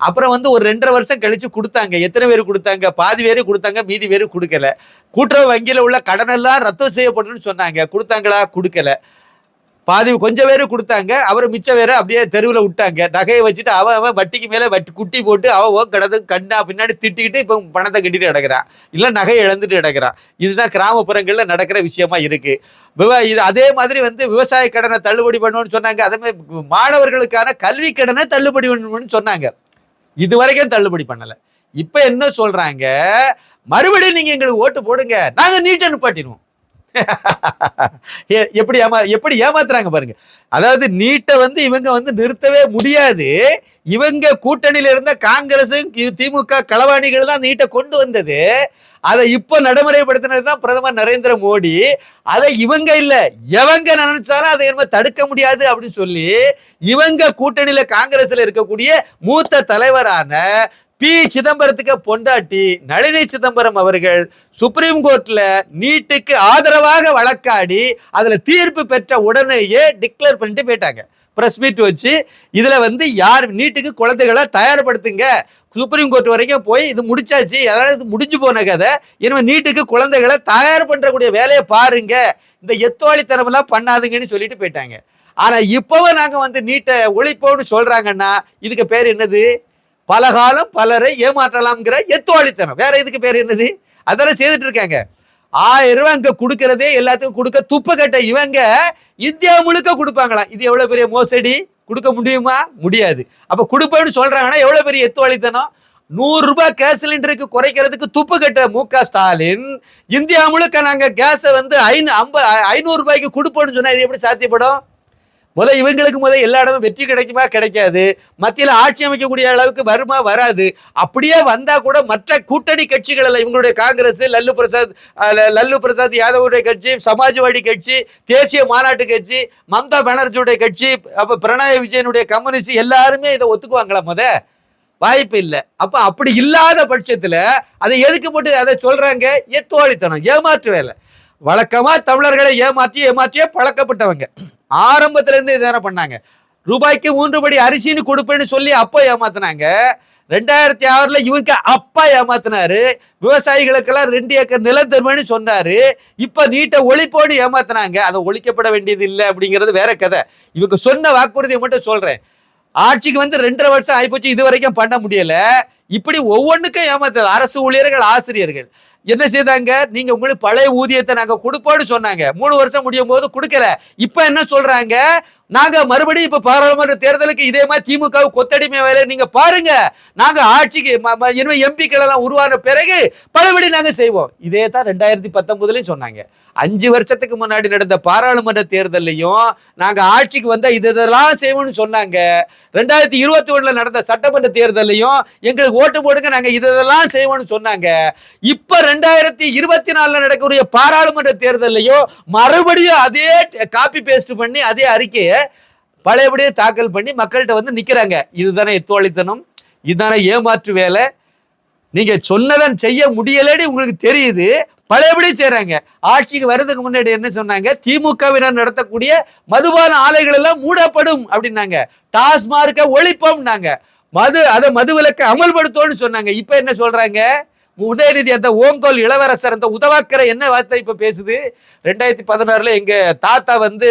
அப்புறம் வந்து ஒரு ரெண்டரை வருஷம் கழித்து கொடுத்தாங்க. எத்தனை பேர் கொடுத்தாங்க? பாதி பேர் கொடுத்தாங்க மீதி பேர் கொடுக்கல. கூட்டுறவு வங்கியில் உள்ள கடனெல்லாம் ரத்து செய்யப்படணும்னு சொன்னாங்க. கொடுத்தாங்களா? கொடுக்கல. பாதி கொஞ்சம் பேர் கொடுத்தாங்க அவர் மிச்ச பேரை அப்படியே தெருவில் விட்டாங்க. நகையை வச்சுட்டு அவன் அவன் வட்டிக்கு மேலே வட்டி குட்டி போட்டு அவன் ஓ கடந்து கண்ணா பின்னாடி திட்டிக்கிட்டு இப்போ பணத்தை கட்டிட்டு இடக்கிறான் இல்லை நகையை இழந்துட்டு இடக்கிறான் இதுதான் கிராமப்புறங்களில் நடக்கிற விஷயமா இருக்குது விவ இது அதே மாதிரி வந்து விவசாய கடனை தள்ளுபடி பண்ணணும்னு சொன்னாங்க. அதே மாதிரி மாணவர்களுக்கான கல்வி கடனை தள்ளுபடி பண்ணணும்னு சொன்னாங்க. இது வரைக்கும் தள்ளுபடி பண்ணலை. இப்போ என்ன சொல்கிறாங்க மறுபடியும் நீங்கள் எங்களுக்கு ஓட்டு போடுங்க. நாங்கள் நீட்டை நிப்பாட்டிடுவோம். எப்படி ஏமா எப்படி ஏமாத்துறாங்க பாருங்க. அதாவது நீட்டை வந்து இவங்க வந்து நிறுத்தவே முடியாது. இவங்க கூட்டணியில் இருந்த காங்கிரஸ் திமுக களவாணிகள் தான் நீட்டை கொண்டு வந்தது. அதை இப்போ நடைமுறைப்படுத்தினது தான் பிரதமர் நரேந்திர மோடி. அதை இவங்க இல்லை எவங்க நினைச்சாலும் அதை என்ன தடுக்க முடியாது அப்படின்னு சொல்லி இவங்க கூட்டணியில் காங்கிரஸில் இருக்கக்கூடிய மூத்த தலைவரான பி. சிதம்பரத்துக்கு பொண்டாட்டி நளினி சிதம்பரம் அவர்கள் சுப்ரீம் கோர்ட்ல நீட்டுக்கு ஆதரவாக வழக்காடி அதுல தீர்ப்பு பெற்ற உடனேயே டிக்ளேர் பண்ணிட்டு போயிட்டாங்க. ப்ரெஸ் மீட் வச்சு இதுல வந்து யார் நீட்டுக்கு குழந்தைகளை தயார்படுத்துங்க? சுப்ரீம் கோர்ட் வரைக்கும் போய் இது முடிச்சாச்சு அதாவது இது முடிஞ்சு போன கதை. இனிமே நீட்டுக்கு குழந்தைகளை தயார் பண்றக்கூடிய வேலையை பாருங்க. இந்த எத்தோழித்தனம் எல்லாம் பண்ணாதுங்கன்னு சொல்லிட்டு போயிட்டாங்க. ஆனா இப்பவும் நாங்க வந்து நீட்டை ஒழிப்போம்னு சொல்றாங்கன்னா இதுக்கு பேர் என்னது? பலகாலம் பலரை ஏமாற்றலாம்ங்கிற எத்துவாளித்தனம். வேற இதுக்கு பேர் என்னது? அதெல்லாம் செய்துட்டு இருக்காங்க. ஆயிரம் ரூபாய் அங்க கொடுக்கறதே எல்லாத்துக்கும் கொடுக்க துப்பு கட்ட இவங்க இந்தியா முழுக்க கொடுப்பாங்களாம். இது எவ்வளவு பெரிய மோசடி? கொடுக்க முடியுமா? முடியாது. அப்ப கொடுப்பேன்னு சொல்றாங்கன்னா எவ்வளவு பெரிய எத்துவாளித்தனம்? நூறு ரூபாய் கேஸ் சிலிண்டருக்கு குறைக்கிறதுக்கு துப்பு கட்ட மு க ஸ்டாலின் இந்தியா முழுக்க நாங்க கேஸை வந்து ஐநூ ஐம்பது ஐநூறு ரூபாய்க்கு கொடுப்போம்னு சொன்னா இது எப்படி சாத்தியப்படும்? முத இவங்களுக்கு முத எல்லா இடமும் வெற்றி கிடைக்குமா? கிடைக்காது. மத்தியில் ஆட்சி அமைக்கக்கூடிய அளவுக்கு வருமா? வராது. அப்படியே வந்தால் கூட மற்ற கூட்டணி கட்சிகளில் இவங்களுடைய காங்கிரஸ் லல்லு பிரசாத் லல்லு பிரசாத் யாதவுடைய கட்சி சமாஜ்வாடி கட்சி தேசிய மாநாட்டு கட்சி மம்தா பானர்ஜியுடைய கட்சி அப்போ பிரணாய் விஜயனுடைய கம்யூனிஸ்ட் எல்லாருமே இதை ஒத்துக்குவாங்களா முத? வாய்ப்பு இல்லை. அப்போ அப்படி இல்லாத பட்சத்தில் அதை எதுக்கு போட்டு அதை சொல்கிறாங்க ஏ தோழித்தனம் ஏமாற்று வேலை. வழக்கமாக தமிழர்களை ஏமாற்றி ஏமாற்றியே பழக்கப்பட்டவங்க. ஆரம்பத்திலேருந்து இதை இதான பண்ணாங்க. ரூபாய்க்கு மூன்று படி அரிசின்னு கொடுப்பேன்னு சொல்லி அப்போ ஏமாத்தினாங்க. ரெண்டாயிரத்தி ஆறுல இவங்க அப்பா ஏமாத்தினாரு. விவசாயிகளுக்கெல்லாம் ரெண்டு ஏக்கர் நிலம் தருவேன்னு சொன்னாரு. இப்ப நீட்டை ஒழிப்போன்னு ஏமாத்தினாங்க. அதை ஒழிக்கப்பட வேண்டியது இல்லை அப்படிங்கிறது வேற கதை. இவங்க சொன்ன வாக்குறுதியை மட்டும் சொல்றேன். ஆட்சிக்கு வந்து ரெண்டரை வருஷம் ஆயிப்போச்சு இது வரைக்கும் பண்ண முடியல. இப்படி ஒவ்வொன்றுக்கும் ஏமாத்தது அரசு ஊழியர்கள் ஆசிரியர்கள். என்ன செய்தாங்க? நீங்க உங்களுக்கு பழைய ஊதியத்தை நாங்க கொடுப்போம்னு சொன்னாங்க. மூணு வருஷம் முடியும் போது கொடுக்கல. இப்ப என்ன சொல்றாங்க? நாங்க மறுபடியும் இப்ப பாராளுமன்ற தேர்தலுக்கு இதே மாதிரி திமுக கொத்தடிமை வேலை. நீங்க பாருங்க. நாங்க ஆட்சிக்கு ம- இனிமே எம்பிக்கள் எல்லாம் உருவான பிறகு பலபடி நாங்க செய்வோம். இதே தான் ரெண்டாயிரத்தி பத்தொன்பதுலயும் சொன்னாங்க. அஞ்சு வருஷத்துக்கு முன்னாடி நடந்த பாராளுமன்ற தேர்தல்லையும் நாங்க ஆட்சிக்கு வந்தா இது இதெல்லாம் செய்வோம்னு சொன்னாங்க. ரெண்டாயிரத்தி இருபத்தி ஒண்ணுல நடந்த சட்டமன்ற தேர்தல்லையும் எங்களுக்கு ஓட்டு போடுங்க நாங்க இது இதெல்லாம் செய்வோம்னு சொன்னாங்க. இப்ப ரெண்டாயிரத்தி இருபத்தி நாலுல நடக்கக்கூடிய பாராளுமன்ற தேர்தலையோ மறுபடியும் அதே காப்பி பேஸ்ட் பண்ணி அதே அறிக்கையை பழையபடியே தாக்கல் பண்ணி மக்கள்கிட்ட வந்து நிக்கிறாங்க. இதுதானே எத்தோழித்தனம் இதுதானே ஏமாற்று வேலை? நீங்க சொன்னதன் செய்ய முடியலன்னு உங்களுக்கு தெரியுது. பழையபடி செய்கிறாங்க ஆட்சிக்கு வர்றதுக்கு முன்னாடி என்ன சொன்னாங்க? திமுகவினர் நடத்தக்கூடிய மதுபான ஆலைகள் எல்லாம் மூடப்படும் அப்படின்னாங்க. டாஸ்மார்க்க ஒழிப்போம்னாங்க. மது அதை மதுவிலக்கு அமல்படுத்தோன்னு சொன்னாங்க. இப்ப என்ன சொல்றாங்க? உதயநிதி அந்த ஓங்கோல் இளவரசர் அந்த உதவாக்கரை என்ன வார்த்தை இப்போ பேசுது? ரெண்டாயிரத்தி பதினாறுல எங்கள் தாத்தா வந்து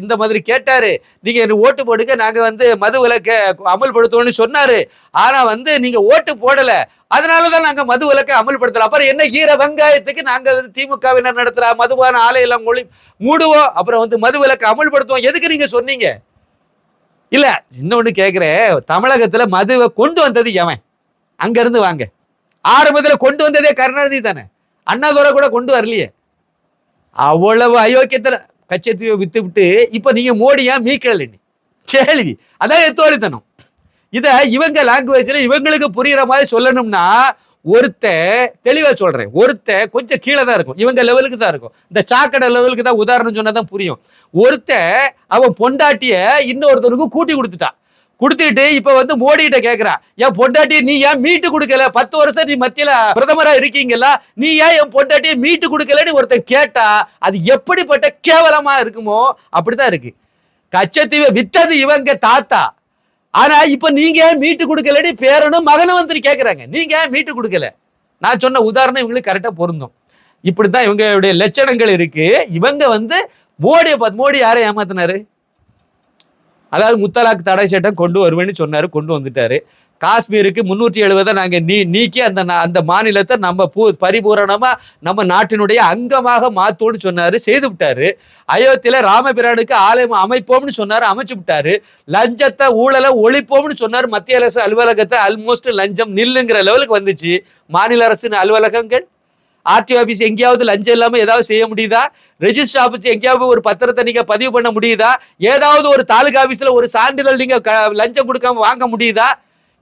இந்த மாதிரி கேட்டார். நீங்கள் எனக்கு ஓட்டு போடுங்க நாங்கள் வந்து மது விலக்க அமல்படுத்துவோம்னு சொன்னார். ஆனால் வந்து நீங்கள் ஓட்டு போடலை. அதனால தான் நாங்கள் மது விலக்கை அமல்படுத்தலாம் அப்புறம் என்ன ஈர வெங்காயத்துக்கு நாங்கள் வந்து திமுகவினர் நடத்துகிற மதுவான ஆலையெல்லாம் மொழி மூடுவோம் அப்புறம் வந்து மது விலக்கை அமல்படுத்துவோம். எதுக்கு நீங்கள் சொன்னீங்க? இல்லை இன்னொன்று கேட்குறேன் தமிழகத்தில் மதுவை கொண்டு வந்தது எவன்? அங்கேருந்து வாங்க. ஆரம்பத்தில் கொண்டு வந்ததே கருணாநிதி தானே? அண்ணாதுரை கூட கொண்டு வரலையே. அவ்வளவு அயோக்கியத்தில் கச்சத்தீவை வித்து விட்டு இப்போ நீங்கள் மோடியா மீக்கல கேள்வி. அதான் தோழித்தனம் இதை இவங்க லாங்குவேஜ்ல இவங்களுக்கு புரிகிற மாதிரி சொல்லணும்னா ஒருத்த தெளிவாக சொல்கிறேன் ஒருத்த கொஞ்சம் கீழே தான் இருக்கும். இவங்க லெவலுக்கு தான் இருக்கும். இந்த சாக்கடை லெவலுக்கு தான் உதாரணம் சொன்னால் தான் புரியும். ஒருத்த அவன் பொண்டாட்டியை இன்னொருத்தனுக்கு கூட்டி கொடுத்துட்டான். கொடுத்துட்டு இப்ப வந்து மோடி கிட்ட கேக்குறா என் பொண்டாட்டி நீ ஏன் மீட்டு கொடுக்கல? பத்து வருஷம் நீ மத்தியில பிரதமரா இருக்கீங்கல்ல நீ ஏன் என் பொண்டாட்டியை மீட்டு கொடுக்கலன்னு ஒருத்தர் கேட்டா அது எப்படிப்பட்ட கேவலமா இருக்குமோ அப்படிதான் இருக்கு. கச்சத்தீவை வித்தது இவங்க தாத்தா. ஆனா இப்ப நீங்க ஏன் மீட்டு கொடுக்கலன்னு பேரனும் மகனும் வந்து கேக்குறாங்க. நீங்க ஏன் மீட்டு கொடுக்கல? நான் சொன்ன உதாரணம் இவங்களுக்கு கரெக்டா பொருந்தும். இப்படித்தான் இவங்களுடைய லட்சணங்கள் இருக்கு. இவங்க வந்து மோடியை பார்த்து மோடி யாரை ஏமாத்தினாரு? அதாவது முத்தலாக் தடை சட்டம் கொண்டு வருவேன்னு சொன்னார் கொண்டு வந்துட்டார். காஷ்மீருக்கு முந்நூற்றி எழுபதை நாங்கள் நீ நீக்கி அந்த அந்த மாநிலத்தை நம்ம பூ பரிபூரணமாக நம்ம நாட்டினுடைய அங்கமாக மாற்றுவோம்னு சொன்னார் செய்து விட்டாரு. அயோத்தியில் ராமபிரானுக்கு ஆலயம் அமைப்போம்னு சொன்னார் அமைச்சு விட்டாரு. லஞ்சத்தை ஊழலை ஒழிப்போம்னு சொன்னார் மத்திய அரசு அலுவலகத்தை ஆல்மோஸ்ட் லஞ்சம் நில்லுங்கிற லெவலுக்கு வந்துச்சு. மாநில அரசின் அலுவலகங்கள் ஆர்டி ஆஃபீஸ் எங்கேயாவது லஞ்சம் இல்லாமல் ஏதாவது செய்ய முடியுதா? ரெஜிஸ்டர் ஆஃபீஸ் எங்கேயாவது ஒரு பத்திரத்தை நீங்கள் பதிவு பண்ண முடியுதா? ஏதாவது ஒரு தாலுகா ஆஃபீஸில் ஒரு சான்றிதழ் நீங்கள் க- லஞ்சம் கொடுக்காம வாங்க முடியுதா?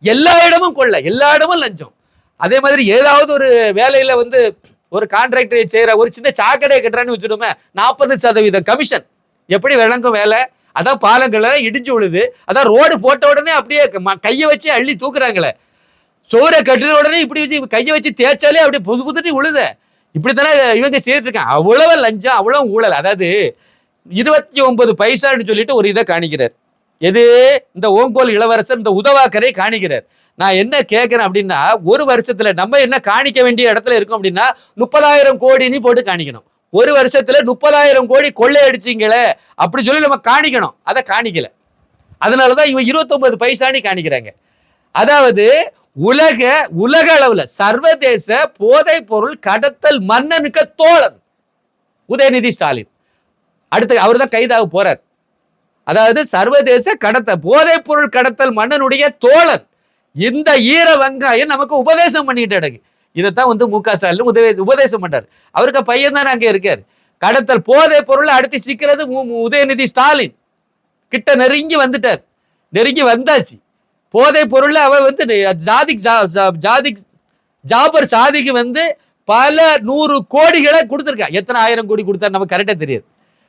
எல்லா இடமும் கொள்ள எல்லா இடமும் லஞ்சம் அதே மாதிரி ஏதாவது ஒரு வேலையில் வந்து ஒரு கான்ட்ராக்டர் செய்கிற ஒரு சின்ன சாக்கடையை கட்டுறான்னு வச்சுடுமே நாற்பது சதவீதம் கமிஷன் எப்படி விளங்கும் வேலை? அதான் பாலங்களை இடிஞ்சு விழுது. அதான் ரோடு போட்ட உடனே அப்படியே ம- கையை வச்சு அள்ளி தூக்குறாங்களே. சோரை கட்டின உடனே இப்படி வச்சு கையை வச்சு தேய்ச்சாலே அப்படி புது புதுட்டு இப்படி இப்படித்தானே இவங்க செய்துட்டு இருக்காங்க அவ்வளவு லஞ்சம் அவ்வளவு ஊழல். அதாவது இருபத்தி ஒன்பது பைசான்னு சொல்லிட்டு ஒரு இதை காணிக்கிறார். எது? இந்த ஓங்கோல் இளவரசர் இந்த உதவாக்கரை காணிக்கிறார். நான் என்ன கேட்குறேன் அப்படின்னா ஒரு வருஷத்துல நம்ம என்ன காணிக்க வேண்டிய இடத்துல இருக்கோம் அப்படின்னா முப்பதாயிரம் கோடின்னு போட்டு காணிக்கணும். ஒரு வருஷத்துல முப்பதாயிரம் கோடி கொள்ளையடிச்சிங்களே அப்படி சொல்லி நம்ம காணிக்கணும். அதை காணிக்கல. அதனாலதான் இவன் இருபத்தொன்பது பைசான்னு காணிக்கிறாங்க. அதாவது உலக உலக அளவுல சர்வதேச போதைப் பொருள் கடத்தல் மன்னனுக்கு தோழர் உதயநிதி ஸ்டாலின். அடுத்து அவர் தான் கைதாக போறார். அதாவது சர்வதேச கடத்த போதைப் பொருள் கடத்தல் மன்னனுடைய தோழர் இந்த ஈர வெங்காயம் நமக்கு உபதேசம் பண்ணிட்டு கிடக்கு. இதைத்தான் வந்து மு க ஸ்டாலின் உதவி உபதேசம் பண்றாரு. அவருக்கு பையன் தானே அங்கே இருக்கார். கடத்தல் போதை பொருளை அடுத்து சிக்கிறது மு- உதயநிதி ஸ்டாலின். கிட்ட நெருங்கி வந்துட்டார். நெருங்கி வந்தாச்சு. போதை பொருள் அவ வந்து ஜாதிக் ஜா- ஜாதிக் ஜாபர் சாதிக்கு வந்து பல நூறு கோடிகளை கொடுத்துருக்கா எத்தனை ஆயிரம் கோடி கொடுத்தா நமக்கு கரெக்டாக தெரியாது.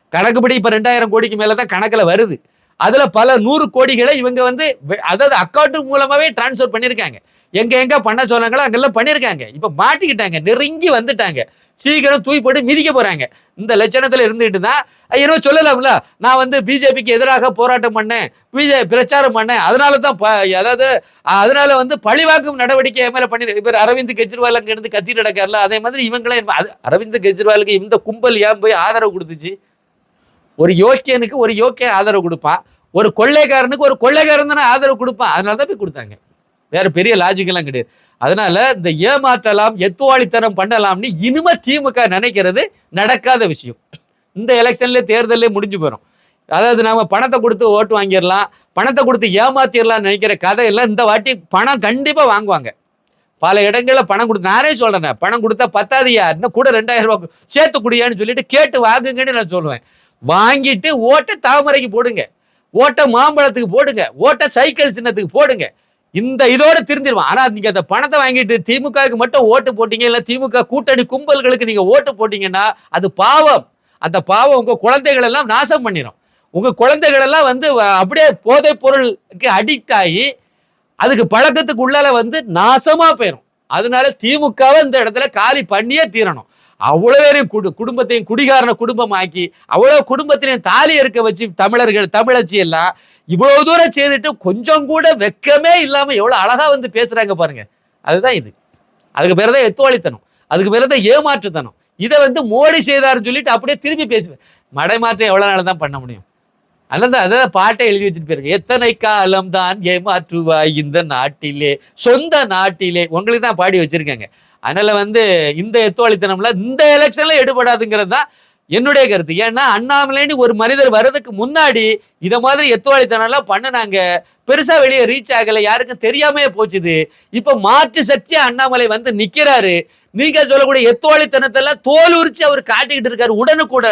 கணக்குப்படி இப்போ ரெண்டாயிரம் கோடிக்கு மேலே தான் கணக்கில் வருது. அதில் பல நூறு கோடிகளை இவங்க வந்து அதாவது அக்கௌண்ட் மூலமாகவே டிரான்ஸ்ஃபர் பண்ணியிருக்காங்க. எங்க எங்கே பண்ண சொன்னாங்களோ அங்கெல்லாம் பண்ணியிருக்காங்க. இப்போ மாட்டிக்கிட்டாங்க. நெருங்கி வந்துட்டாங்க. சீக்கிரம் தூய் போட்டு மிதிக்க போறாங்க. இந்த லட்சணத்துல இருந்துட்டு தான் ஐயோ சொல்லலாம்ல. நான் வந்து பிஜேபிக்கு எதிராக போராட்டம் பண்ணேன் பிஜே பிரச்சாரம் பண்ணேன். அதனால தான் ப- அதாவது அதனால வந்து பழிவாக்கும் நடவடிக்கை என் பண்ணி இப்போ அரவிந்த் கெஜ்ரிவால் அங்க இருந்து கத்தி நடக்கார்ல அதே மாதிரி இவங்களே அது அரவிந்த் கெஜ்ரிவாலுக்கு இந்த கும்பல் ஏன் போய் ஆதரவு கொடுத்துச்சு? ஒரு யோக்கியனுக்கு ஒரு யோக்கிய ஆதரவு கொடுப்பான். ஒரு கொள்ளைக்காரனுக்கு ஒரு கொள்ளைக்காரன் தானே ஆதரவு கொடுப்பான். அதனால தான் போய் கொடுத்தாங்க. வேற பெரிய லாஜிக்கெல்லாம் கிடையாது. அதனால இந்த ஏமாற்றலாம் எத்துவாளித்தனம் பண்ணலாம்னு இனிமே திமுக நினைக்கிறது நடக்காத விஷயம். இந்த எலெக்ஷன்ல தேர்தலே முடிஞ்சு போயிடும் அதாவது நாம் பணத்தை கொடுத்து ஓட்டு வாங்கிடலாம் பணத்தை கொடுத்து ஏமாத்திடலாம்னு நினைக்கிற கதையெல்லாம் இந்த வாட்டி பணம் கண்டிப்பாக வாங்குவாங்க. பல இடங்களில் பணம் கொடுத்து நானே சொல்கிறேன் பணம் கொடுத்தா பத்தாதியா இன்னும் கூட ரெண்டாயிரம் ரூபா சேர்த்து குடியான்னு சொல்லிட்டு கேட்டு வாங்குங்கன்னு நான் சொல்லுவேன். வாங்கிட்டு ஓட்டை தாமரைக்கு போடுங்க. ஓட்டை மாம்பழத்துக்கு போடுங்க. ஓட்டை சைக்கிள் சின்னத்துக்கு போடுங்க. இந்த இதோட திருந்திடுவான் ஆனா நீங்க அந்த பணத்தை வாங்கிட்டு திமுகவுக்கு மட்டும் ஓட்டு போட்டீங்க இல்ல திமுக கூட்டணி கும்பல்களுக்கு நீங்க ஓட்டு போட்டீங்கன்னா அது பாவம். அந்த பாவம் உங்க குழந்தைகள் எல்லாம் நாசம் பண்ணிடும் உங்க குழந்தைகள் எல்லாம் வந்து அப்படியே போதைப் பொருளுக்கு அடிக்ட் ஆகி அதுக்கு பழக்கத்துக்கு உள்ளால வந்து நாசமா போயிடும் அதனால திமுகவை இந்த இடத்துல காலி பண்ணியே தீரணும். அவ்வளோ பேரையும் குடு குடும்பத்தையும் குடிகாரன குடும்பமாக்கி அவ்வளோ குடும்பத்திலையும் தாலி இருக்க வச்சு தமிழர்கள் தமிழச்சி எல்லாம் இவ்வளோ தூரம் செய்துட்டு கொஞ்சம் கூட வெக்கமே இல்லாமல் எவ்வளோ அழகாக வந்து பேசுகிறாங்க பாருங்க. அதுதான் இது. அதுக்கு பேர் தான் எத்துவாளித்தனம். அதுக்கு பேர் தான் ஏமாற்றுத்தனம். இதை வந்து மோடி செய்தாருன்னு சொல்லிட்டு அப்படியே திரும்பி பேசுவேன். மடைமாற்றம் எவ்வளோ நாள் தான் பண்ண முடியும்? அதனால தான் அதான் பாட்டை எழுதி வச்சுட்டு போயிருங்க எத்தனை காலம் தான் ஏமாற்றுவாய் இந்த நாட்டிலே? சொந்த நாட்டிலே. உங்களுக்கு தான் பாடி வச்சிருக்காங்க. அதனால வந்து இந்த எத்துவாளித்தனம்ல இந்த எலெக்ஷன்ல எடுபடாதுங்கிறது தான் என்னுடைய கருத்து. ஏன்னா அண்ணாமலைன்னு ஒரு மனிதர் வர்றதுக்கு முன்னாடி இத மாதிரி எத்துவாளித்தனம்லாம் பண்ணுனாங்க. பெருசா வெளியே ரீச் ஆகல. யாருக்கும் தெரியாமே போச்சுது. இப்ப மாற்று சக்தியா அண்ணாமலை வந்து நிக்கிறாரு. நீங்க சொல்லக்கூடிய எத்துவாளித்தனத்தெல்லாம் தோல் உரிச்சு அவர் காட்டிக்கிட்டு இருக்காரு உடனுக்கூட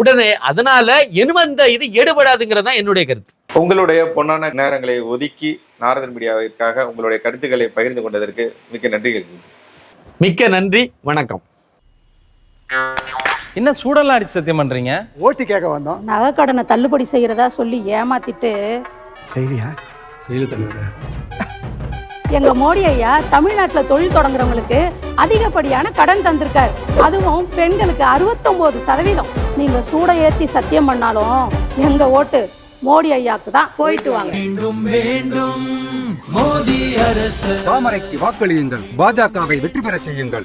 உடனே அதனால இனிமே இந்த இது எடுபடாதுங்கிறது தான் என்னுடைய கருத்து. உங்களுடைய பொன்னான நேரங்களை ஒதுக்கி நாரதன் மீடியாவிற்காக உங்களுடைய கருத்துக்களை பகிர்ந்து கொண்டதற்கு மிக்க நன்றிகள் ஜி. மிக்க நன்றி வணக்கம். என்ன சூடெல்லாம் அடிச்சு சத்தியம் பண்றீங்க? ஓட்டி கேட்க வந்தோம். நகைக்கடனை தள்ளுபடி செய்யறதா சொல்லி ஏமாத்திட்டு. செய்தியா செய்து தலைவர். எங்க மோடி ஐயா தமிழ்நாட்டுல தொழில் தொடங்குறவங்களுக்கு அதிகப்படியான கடன் தந்திருக்காரு. அதுவும் பெண்களுக்கு 69% சதவீதம். நீங்க சூட ஏத்தி சத்தியம் பண்ணாலும் எங்க ஓட்டு மோடி ஐயாக்கு தான் போயிட்டு வாங்க. தாமரைக்கு வாக்களியுங்கள். பாஜகவை வெற்றி பெறச் செய்யுங்கள்.